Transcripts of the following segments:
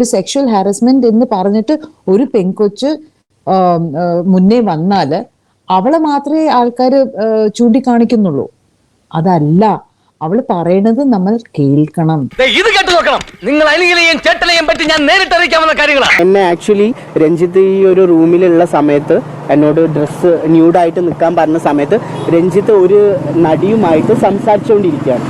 ഒരു sexual harassment എന്ന് പറഞ്ഞിട്ട് ഒരു പെൺകൊച്ച് മുന്നേ വന്നാൽ അവളെ മാത്രമേ ആൾക്കാർ ചൂണ്ടിക്കാണിക്കുന്നുള്ളൂ. അതല്ല അവൾ പറയണത് നമ്മൾ കേൾക്കണം. ഇത് കേട്ട് നോക്കണം. നിങ്ങൾ അനിലെയും ചേട്ടനെയും പറ്റി ഞാൻ നേരിട്ട് അറിയിക്കാവുന്ന കാര്യങ്ങളാണ് എന്നെ ആക്ച്വലി രഞ്ജിത്ത് ഈ ഒരു റൂമിലുള്ള സമയത്ത് എന്നോട് ഡ്രസ്സ് ന്യൂഡായിട്ട് നിൽക്കാൻ പറഞ്ഞ സമയത്ത് രഞ്ജിത്ത് ഒരു നടിയുമായിട്ട് സംസാരിച്ചുകൊണ്ടിരിക്കുകയാണ്.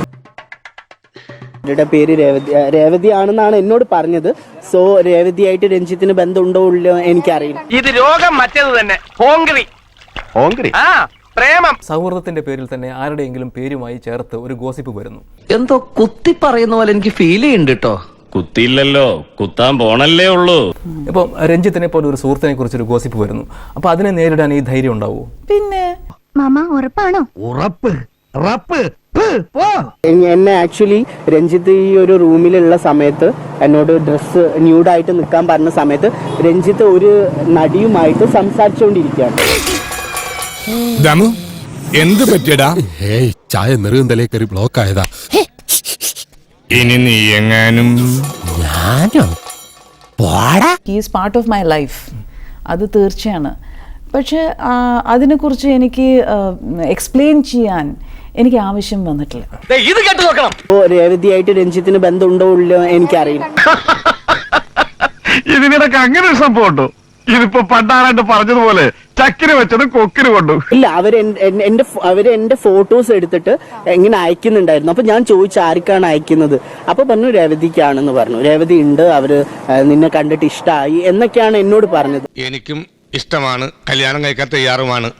അവരുടെ പേര് രേവതി രേവതി ആണെന്നാണ് എന്നോട് പറഞ്ഞത്. സോ രേവതിയായിട്ട് രഞ്ജിത്തിന് ബന്ധമുണ്ടോ ഇല്ലയോ എനിക്കറിയില്ല. ഇത് രോഗം മറ്റേത് തന്നെ ഹോങ്കറി ഹോങ്കറി ആ പ്രേമം. സൗഹൃദത്തിന്റെ പേരിൽ തന്നെ ആരുടെയെങ്കിലും പേരുമായി ചേർത്ത് ഒരു ഗോസിപ്പ് വരുന്നു. എന്തോ കുത്തി പറയുന്ന പോലെ എനിക്ക് ഫീൽ ചെയ്യുന്നുണ്ട് കേട്ടോ കുത്തിയില്ലല്ലോ കുത്താൻ പോണല്ലേ ഉള്ളൂ. ഇപ്പം രഞ്ജിത്തിനെ പോലെ ഒരു സുഹൃത്തിനെ കുറിച്ച് ഒരു ഗോസിപ്പ് വരുന്നു. അപ്പൊ അതിനെ നേരിടാൻ ഈ ധൈര്യം ഉണ്ടാവുമോ പിന്നെ? മാമ ഉറപ്പാണോ? ഉറപ്പ്. റപ്പ്. എന്നെ ആക്ച്വലി രഞ്ജിത്ത് ഈ ഒരു റൂമിലുള്ള സമയത്ത് എന്നോട് ഡ്രസ്സ് ന്യൂഡായിട്ട് നിൽക്കാൻ പറഞ്ഞ സമയത്ത് രഞ്ജിത്ത് ഒരു നടിയുമായിട്ട് സംസാരിച്ചുകൊണ്ടിരിക്കുകയാണ് ദമു എന്ത് പറ്റിയടാ? ഏയ് ചായ നെറുകന്തലേ കയറി ബ്ലോക്ക് ആയതാ. ഇനി നീ എങ്ങാനും? ഞാനോ? പാർട്ട് ഓഫ് മൈ ലൈഫ് അത് തീർച്ചയാണ്. പക്ഷെ അതിനെക്കുറിച്ച് എനിക്ക് എക്സ്പ്ലെയിൻ ചെയ്യാൻ എനിക്ക് ആവശ്യം വന്നിട്ടില്ല. ഇത് കേട്ട് നോക്കണം. രേവതി രേവതിയായിട്ട് രഞ്ജിത്തിന് ബന്ധമുണ്ടോ ഇല്ലയോ എനിക്കറിയില്ല. ഇതിനിടക്ക് അങ്ങനെ ഒരു സംഭവം ഉണ്ടോ ഇതിപ്പോ പണ്ടാറായിട്ട് പറഞ്ഞതുപോലെ ചക്കിന് വെച്ചത് കൊക്കിന് കൊണ്ടു. ഇല്ല അവർ എന്റെ അവർ എന്റെ ഫോട്ടോസ് എടുത്തിട്ട് എങ്ങനെ അയക്കുന്നുണ്ടായിരുന്നു. അപ്പൊ ഞാൻ ചോദിച്ചു ആർക്കാണ് അയക്കുന്നത്. അപ്പൊ പറഞ്ഞു രേവതിക്കാണെന്ന് പറഞ്ഞു. രേവതി ഉണ്ട് അവർ നിന്നെ കണ്ടിട്ട് ഇഷ്ടമായി എന്നൊക്കെയാണ് എന്നോട് പറഞ്ഞത്. എനിക്കും ഇഷ്ടമാണ്. കല്യാണം കഴിക്കാൻ തയ്യാറുമാണ്.